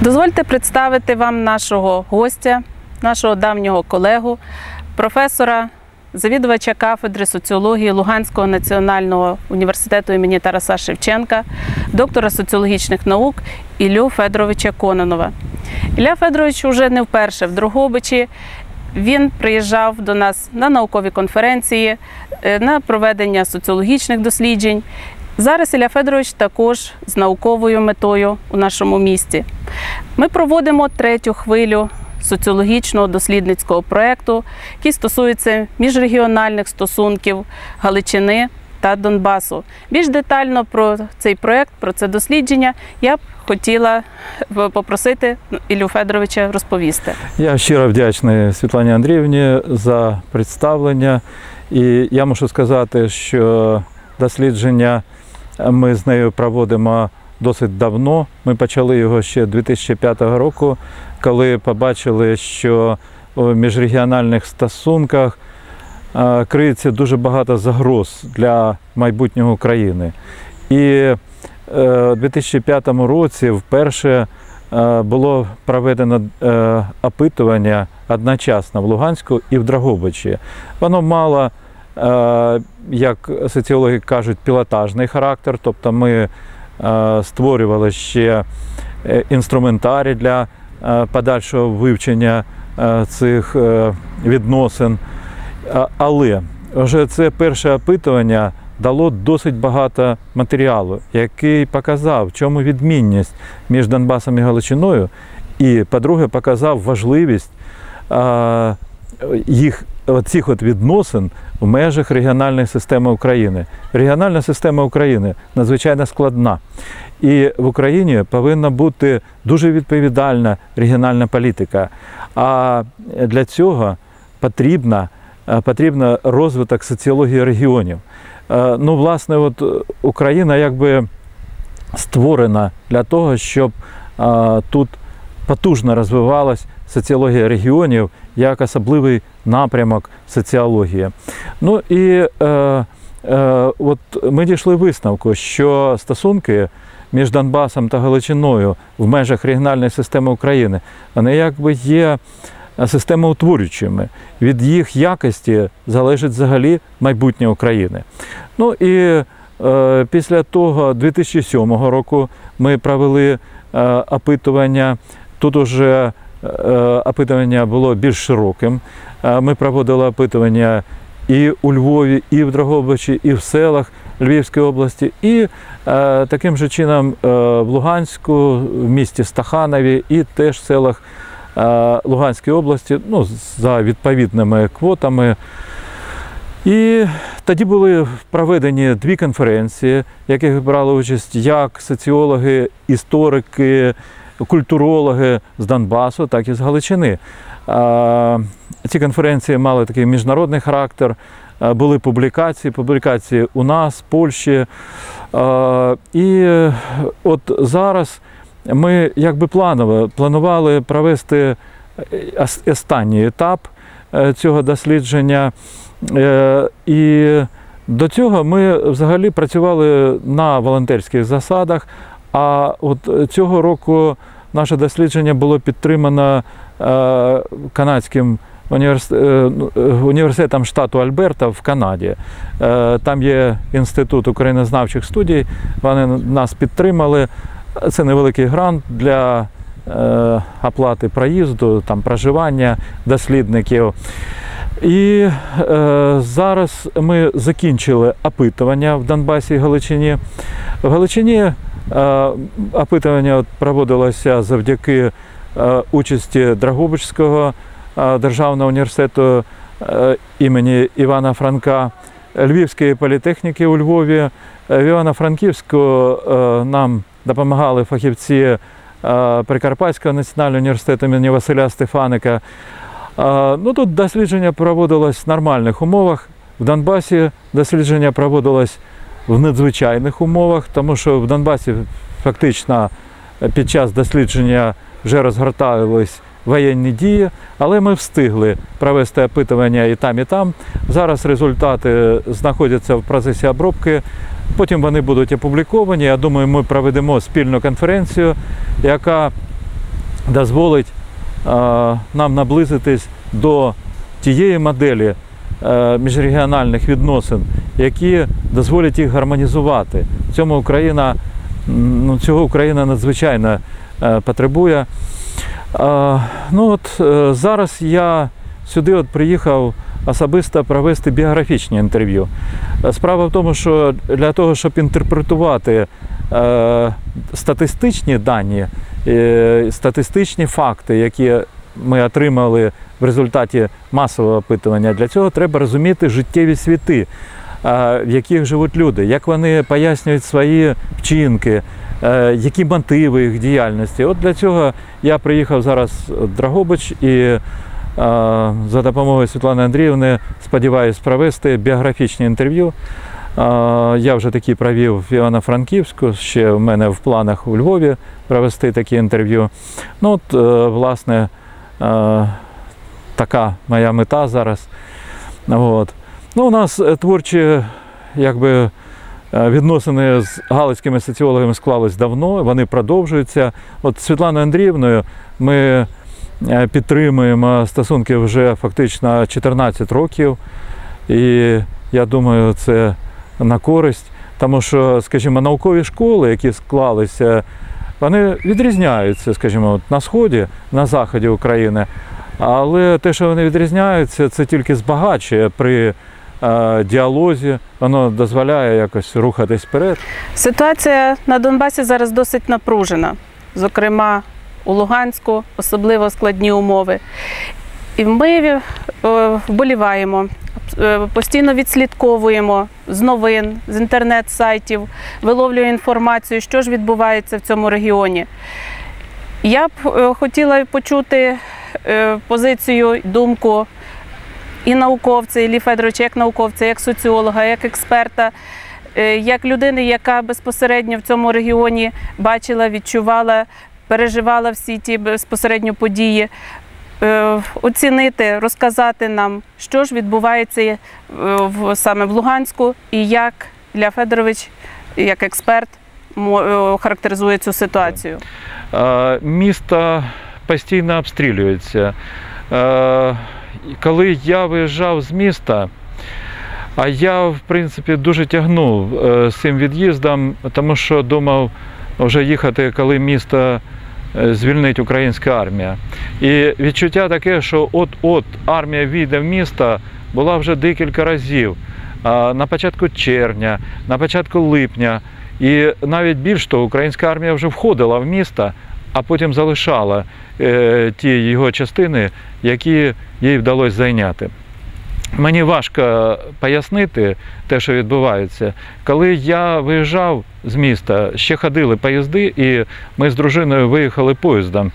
Дозвольте представити вам нашого гостя, нашого давнього колегу, професора, завідувача кафедри соціології Луганського національного університету імені Тараса Шевченка, доктора соціологічних наук Іллю Федоровича Кононова. Ілля Федорович уже не вперше в Дрогобичі. Він приїжджав до нас на наукові конференції, е, на проведення соціологічних досліджень. Зараз Ілля Федорович також з науковою метою у нашому місті. Ми проводимо третю хвилю соціологічного дослідницького проєкту, який стосується міжрегіональних стосунків Галичини та Донбасу. Більш детально про цей проєкт, про це дослідження я б хотіла попросити Іллю Федоровича розповісти. Я щиро вдячний Світлані Андріївні за представлення. І я мушу сказати, що дослідження ми з нею проводимо досить давно. Ми почали його ще 2005 року, коли побачили, що у міжрегіональних стосунках е, криється дуже багато загроз для майбутнього України. І е, у 2005 році вперше е, було проведено опитування одночасно в Луганську і в Драгобичі. Воно мало як соціологи кажуть, пілотажний характер, тобто ми створювали ще інструментарій для подальшого вивчення цих відносин. Але вже це перше опитування дало досить багато матеріалу, який показав, в чому відмінність між Донбасом і Галичиною, і, по-друге, показав важливість їх цих от відносин в межах регіональної системи України. Регіональна система України надзвичайно складна. І в Україні повинна бути дуже відповідальна регіональна політика. А для цього потрібна, потрібна розвиток соціології регіонів. Ну, власне, от Україна якби створена для того, щоб тут потужно розвивалась соціологія регіонів як особливий напрямок соціології. Ну і е, е, от ми дійшли висновку, що стосунки між Донбасом та Галичиною в межах регіональної системи України вони якби є системоутворюючими. Від їх якості залежить взагалі майбутнє України. Ну і е, після того, 2007 року, ми провели е, опитування. Тут уже опитування було більш широким. Ми проводили опитування і у Львові, і в Дрогобичі, і в селах Львівської області, і таким же чином в Луганську, в місті Стаханові, і теж в селах Луганської області, ну, за відповідними квотами. І тоді були проведені дві конференції, в яких брали участь як соціологи, історики, культурологи з Донбасу, так і з Галичини. Ці конференції мали такий міжнародний характер, були публікації, публікації у нас, Польщі. І от зараз ми якби планово планували провести останній етап е, цього дослідження. Е, і до цього ми взагалі працювали на волонтерських засадах. А от цього року наше дослідження було підтримано е, канадським ну, університетом штату Альберта в Канаді. Там є інститут українознавчих студій. Вони нас підтримали. Це невеликий грант для е, оплати проїзду, там проживання дослідників. І е, зараз ми закінчили опитування в Донбасі і Галичині. В Галичині е, опитування проводилося завдяки е, участі Драгобичського е, державного університету е, імені Івана Франка, Львівської політехніки у Львові. В Івано-Франківську нам допомагали фахівці Прикарпатського національного університету імені Василя Стефаника. Ну, Тут дослідження проводилось в нормальних умовах. В Донбасі дослідження проводилось в надзвичайних умовах, тому що в Донбасі фактично під час дослідження вже розгортались воєнні дії, але ми встигли провести опитування і там, і там. Зараз результати знаходяться в процесі обробки. Потім вони будуть опубліковані. Я думаю, ми проведемо спільну конференцію, яка дозволить нам наблизитись до тієї моделі е, міжрегіональних відносин, які дозволять їх гармонізувати. Цьому Україна, ну, цього Україна надзвичайно е, потребує. Ну от е, зараз я сюди от приїхав особисто провести біографічні інтерв'ю. Е, Справа в тому, що для того, щоб інтерпретувати статистичні дані, статистичні факти, які ми отримали в результаті масового опитування, для цього треба розуміти життєві світи, в яких живуть люди, як вони пояснюють свої вчинки, е, які мотиви їх діяльності. От для цього я приїхав зараз в Драгобич і е, за допомогою Світлани Андріївни сподіваюся провести біографічні інтерв'ю. Е, Я вже такі провів в Івано-Франківську, ще в мене в планах у Львові провести такі інтерв'ю. Ну, от, власне, така моя мета зараз. От. Ну, у нас е, творчі якби, е, відносини з галицькими соціологами склались давно, вони продовжуються. От з Світланою Андріївною ми е, підтримуємо стосунки вже фактично 14 років. І я думаю, це на користь, тому що, скажімо, наукові школи, які склалися, вони відрізняються, скажімо, от на сході, на заході України. Але те, що вони відрізняються, це тільки збагачує при діалозі, воно дозволяє якось рухатись вперед. Ситуація на Донбасі зараз досить напружена, зокрема у Луганську, особливо складні умови. І ми е, вболіваємо, е, постійно відслідковуємо з новин, з інтернет-сайтів, виловлюємо інформацію, що ж відбувається в цьому регіоні. Я б е, хотіла почути позицію, думку і науковця, Іллі Федоровича, як науковця, як соціолога, як експерта, е, як людини, яка безпосередньо в цьому регіоні бачила, відчувала, переживала всі ті безпосередньо події. Е, Оцінити, розказати нам, що ж відбувається е, в, саме в Луганську, і як Ілля Федорович, як експерт, характеризує цю ситуацію. Місто постійно обстрілюється. Коли я виїжджав з міста, а я, в принципі, дуже тягнув е, з цим від'їздом, тому що думав вже їхати, коли місто е, звільнить українська армія. І відчуття таке, що от-от армія війде в місто, була вже декілька разів. На початку червня, на початку липня. І навіть більш того, українська армія вже входила в місто, а потім залишала е, ті його частини, які їй вдалося зайняти. Мені важко пояснити те, що відбувається. Коли я виїжджав з міста, ще ходили поїзди, і ми з дружиною виїхали поїздом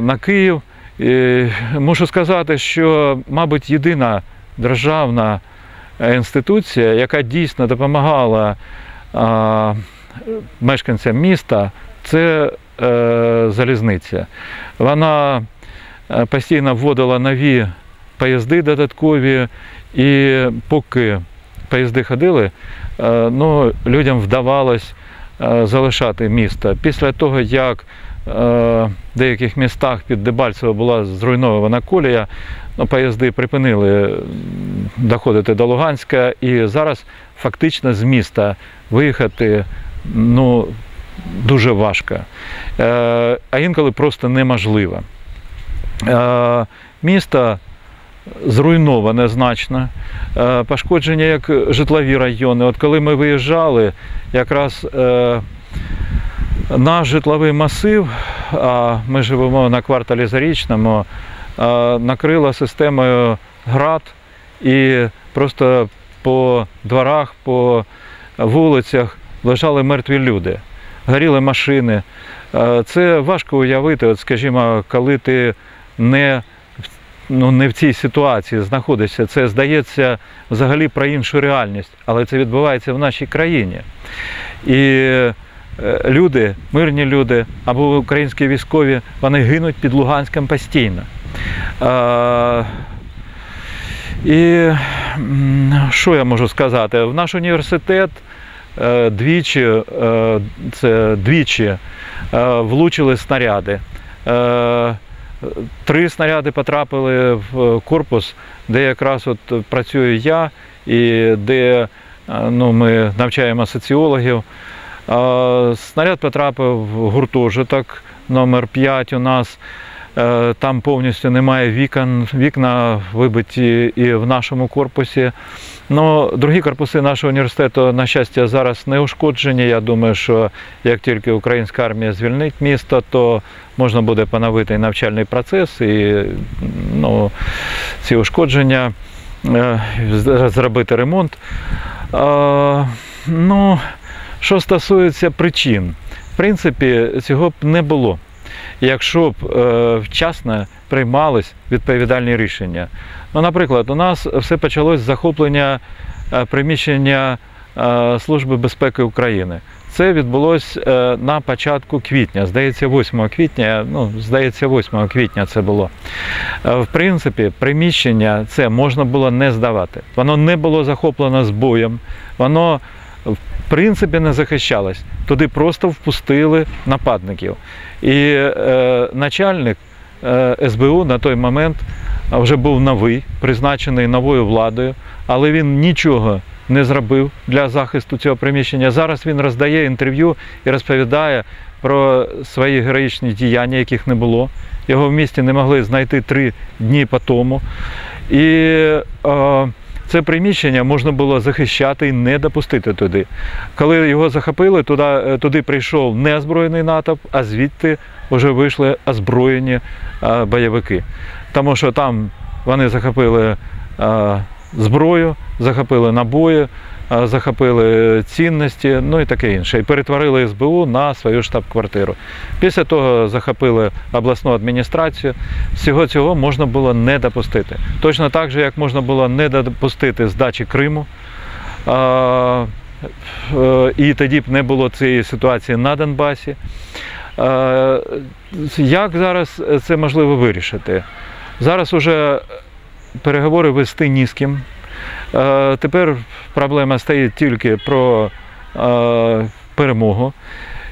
на Київ. І мушу сказати, що, мабуть, єдина державна інституція, яка дійсно допомагала мешканцям міста, це е, залізниця. Вона е, постійно вводила нові поїзди додаткові, і поки поїзди ходили, е, ну, людям вдавалось е, залишати місто. Після того, як е, в деяких містах під Дебальцево була зруйнована колія, ну, поїзди припинили доходити до Луганська, і зараз фактично з міста виїхати ну, дуже важко, е, а інколи просто неможливо. Е, місто зруйноване значно, е, пошкоджені як житлові райони. От коли ми виїжджали, якраз наш житловий масив, а ми живемо на кварталі Зарічному, накрила системою град і просто по дворах, по вулицях лежали мертві люди, горіли машини. Е, Це важко уявити, от, скажімо, коли ти не ну, не в цій ситуації знаходишся. Це здається взагалі про іншу реальність, але це відбувається в нашій країні. І е, люди, мирні люди або українські військові, вони гинуть під Луганськом постійно. Е, І що я можу сказати? В наш університет двічі, е, це двічі е, влучили снаряди. Е, Три снаряди потрапили в корпус, де якраз от працюю я і де е, ну, ми навчаємо соціологів. Е, Снаряд потрапив в гуртожиток номер 5 у нас. Е, Там повністю немає вікон, вікна вибиті і в нашому корпусі. Ну, другі корпуси нашого університету, на щастя, зараз не ушкоджені. Я думаю, що як тільки українська армія звільнить місто, то можна буде поновити навчальний процес і ну, ці ушкодження е, зробити ремонт. Е, Ну, що стосується причин, в принципі, цього б не було, якщо б е, вчасно приймались відповідальні рішення. Ну, наприклад, у нас все почалось з захоплення е, приміщення е, Служби безпеки України. Це відбулось е, на початку квітня, здається, 8 квітня. Ну, здається, 8 квітня це було. В принципі, приміщення це можна було не здавати. Воно не було захоплено з боєм, воно в принципі не захищалось. Туди просто впустили нападників. І е, начальник е, СБУ на той момент вже був новий, призначений новою владою, але він нічого не зробив для захисту цього приміщення. Зараз він роздає інтерв'ю і розповідає про свої героїчні діяння, яких не було. Його в місті не могли знайти три дні по тому. І е, це приміщення можна було захищати і не допустити туди. Коли його захопили, туди, е, туди прийшов не озброєний натовп, а звідти вже вийшли озброєні е, бойовики. Тому що там вони захопили е, зброю, захопили набої, захопили цінності, ну і таке інше. І перетворили СБУ на свою штаб-квартиру. Після того захопили обласну адміністрацію. Всього цього можна було не допустити. Точно так же, як можна було не допустити здачі Криму. Е, е, І тоді б не було цієї ситуації на Донбасі. Е, Як зараз це можливо вирішити? Зараз уже переговори вести ні з ким. Е, Тепер проблема стоїть тільки про е, перемогу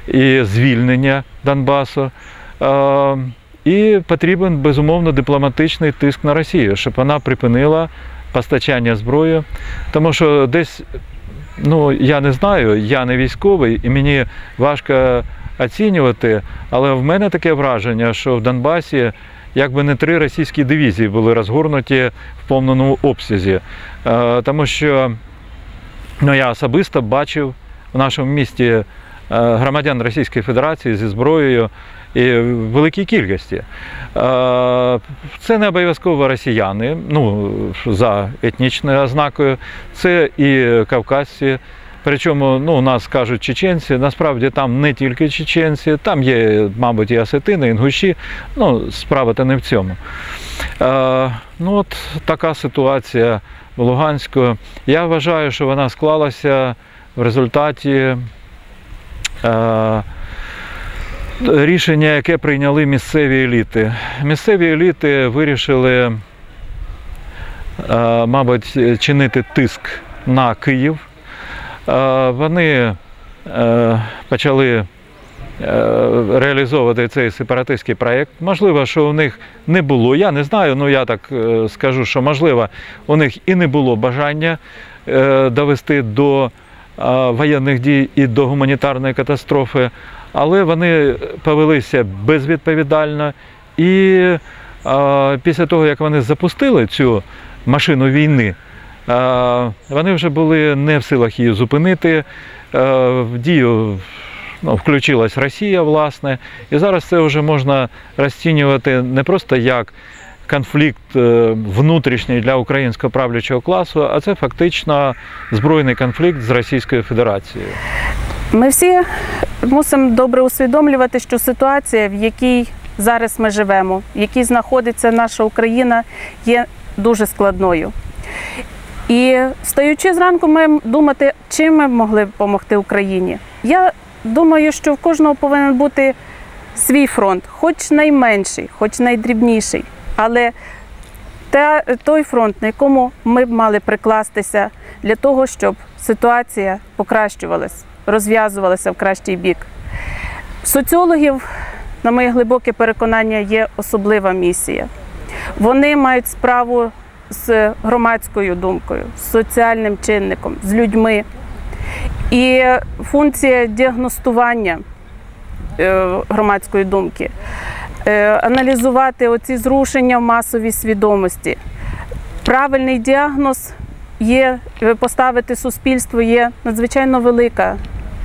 і звільнення Донбасу. Е, І потрібен безумовно дипломатичний тиск на Росію, щоб вона припинила постачання зброї. Тому що десь, ну я не знаю, я не військовий і мені важко оцінювати, але в мене таке враження, що в Донбасі якби не три російські дивізії були розгорнуті в повному обсязі. Е, Тому що ну, я особисто бачив в нашому місті е, громадян Російської Федерації зі зброєю і в великій кількості. Е, Це не обов'язково росіяни, ну, за етнічною ознакою, це і кавказці. Причому ну, у нас кажуть чеченці, насправді там не тільки чеченці, там є, мабуть, і осетини, і інгуші. Ну, справа то не в цьому. Е, ну, от така ситуація в Луганську. Я вважаю, що вона склалася в результаті е, рішення, яке прийняли місцеві еліти. Місцеві еліти вирішили, е, мабуть, чинити тиск на Київ. Вони е, почали е, реалізовувати цей сепаратистський проєкт. Можливо, що у них не було. Я не знаю, ну я так е, скажу, що можливо, у них і не було бажання довести до воєнних дій і до гуманітарної катастрофи, але вони повелися безвідповідально. І після того, як вони запустили цю машину війни, вони вже були не в силах її зупинити. Е, В дію ну, включилась Росія, власне, і зараз це вже можна розцінювати не просто як конфлікт е, внутрішній для українського правлячого класу, а це фактично збройний конфлікт з Російською Федерацією. Ми всі мусимо добре усвідомлювати, що ситуація, в якій зараз ми живемо, в якій знаходиться наша Україна, є дуже складною. І встаючи зранку, маємо думати, чим ми могли б допомогти Україні. Я думаю, що в кожного повинен бути свій фронт, хоч найменший, хоч найдрібніший, але та, той фронт, на якому ми б мали прикластися для того, щоб ситуація покращувалась, розв'язувалася в кращий бік. Соціологів на моє глибоке переконання, є особлива місія. Вони мають справу з громадською думкою, з соціальним чинником, з людьми. І функція діагностування е, громадської думки, е, аналізувати оці зрушення в масовій свідомості. Правильний діагноз є е, поставити суспільство є надзвичайно велика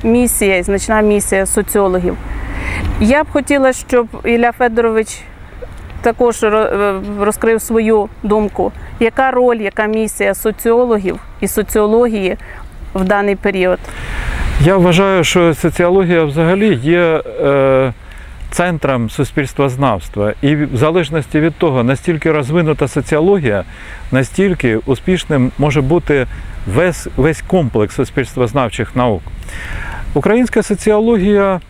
місія і значна місія соціологів. Я б хотіла, щоб Ілля Федорович також е, розкрив свою думку, яка роль, яка місія соціологів і соціології в даний період. Я вважаю, що соціологія взагалі є е, центром суспільствознавства. І в залежності від того, настільки розвинута соціологія, настільки успішним може бути весь, весь комплекс суспільствознавчих наук. Українська соціологія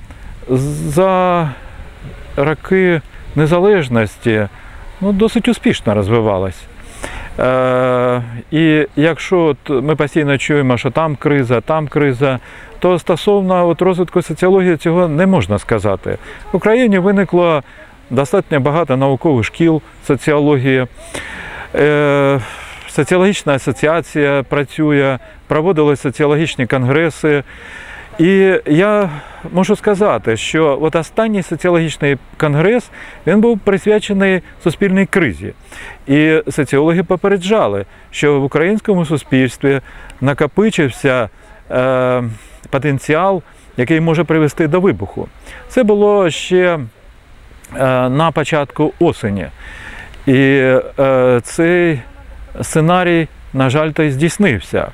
за роки незалежності ну, досить успішно розвивалась. Е, і якщо от ми постійно чуємо, що там криза, там криза, то стосовно от розвитку соціології цього не можна сказати. В Україні виникло достатньо багато наукових шкіл соціології. Е, Соціологічна асоціація працює, проводили соціологічні конгреси. І я можу сказати, що от останній соціологічний конгрес він був присвячений суспільній кризі. І соціологи попереджали, що в українському суспільстві накопичився е, потенціал, який може привести до вибуху. Це було ще е, на початку осені. І е, цей сценарій, на жаль, то й здійснився.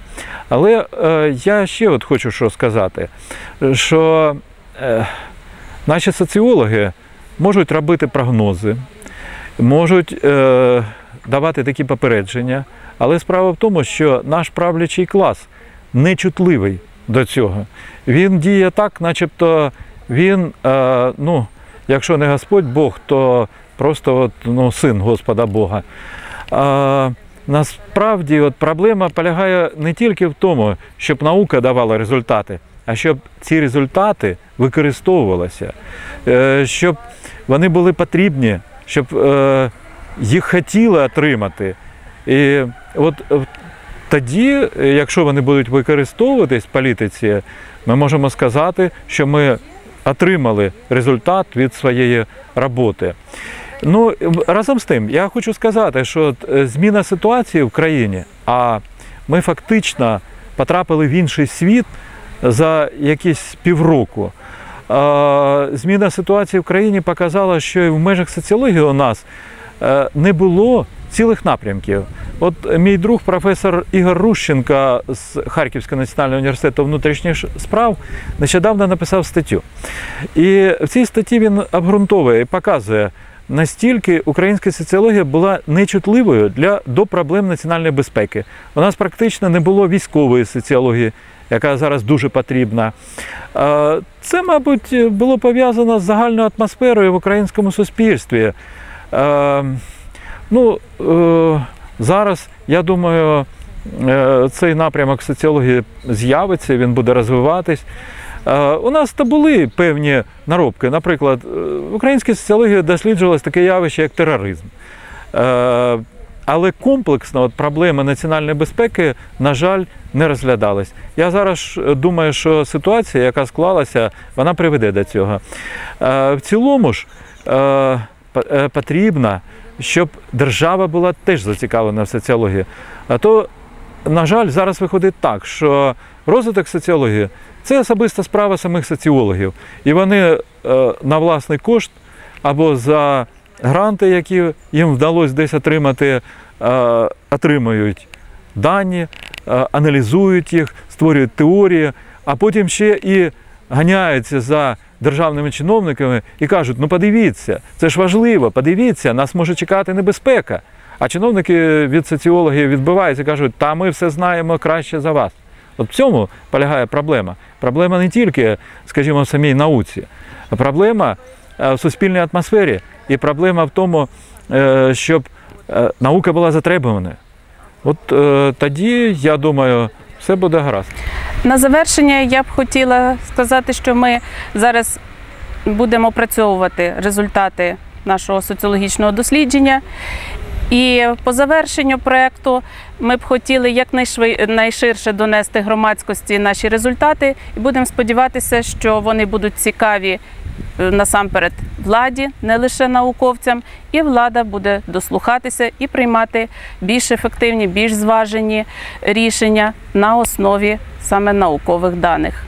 Але е, я ще от хочу що сказати, що е, наші соціологи можуть робити прогнози, можуть е, давати такі попередження, але справа в тому, що наш правлячий клас нечутливий до цього. Він діє так, начебто він, е, ну, якщо не Господь Бог, то просто от, ну, син Господа Бога. Е, Насправді от проблема полягає не тільки в тому, щоб наука давала результати, а щоб ці результати використовувалися, е, щоб вони були потрібні, щоб е, їх хотіли отримати. І от тоді, якщо вони будуть використовуватись в політиці, ми можемо сказати, що ми отримали результат від своєї роботи. Ну, разом з тим, я хочу сказати, що е, зміна ситуації в країні, а ми фактично потрапили в інший світ за якісь півроку. Е, Зміна ситуації в країні показала, що і в межах соціології у нас е, не було цілих напрямків. От мій друг, професор Ігор Рущенко з Харківського національного університету внутрішніх справ нещодавно написав статтю. І в цій статті він обґрунтовує і показує, настільки українська соціологія була нечутливою для, до проблем національної безпеки. У нас практично не було військової соціології, яка зараз дуже потрібна. Це, мабуть, було пов'язано з загальною атмосферою в українському суспільстві. Ну, е, зараз, я думаю, е, цей напрямок соціології з'явиться, він буде розвиватись. Е, У нас то були певні наробки. Наприклад, е, в українській соціології досліджувалось таке явище, як тероризм. Е, Але комплексно от проблеми національної безпеки, на жаль, не розглядались. Я зараз думаю, що ситуація, яка склалася, вона приведе до цього. В цілому ж по- потрібно, щоб держава була теж зацікавлена в соціології. А то, на жаль, зараз виходить так, що розвиток соціології це особиста справа самих соціологів. І вони е, на власний кошт або за гранти, які їм вдалося десь отримати, е, отримують дані, е, аналізують їх, створюють теорії, а потім ще і ганяються за державними чиновниками і кажуть: ну подивіться, це ж важливо, подивіться, нас може чекати небезпека. А чиновники від соціологів відбиваються і кажуть, та ми все знаємо краще за вас. От в цьому полягає проблема. Проблема не тільки, скажімо, в самій науці, а проблема е, в суспільній атмосфері і проблема в тому, е, щоб е, наука була затребувана. От тоді, я думаю, все буде гаразд. На завершення я б хотіла сказати, що ми зараз будемо опрацьовувати результати нашого соціологічного дослідження. І по завершенню проєкту ми б хотіли якнайширше донести громадськості наші результати, і будемо сподіватися, що вони будуть цікаві е, насамперед владі, не лише науковцям, і влада буде дослухатися і приймати більш ефективні, більш зважені рішення на основі саме наукових даних.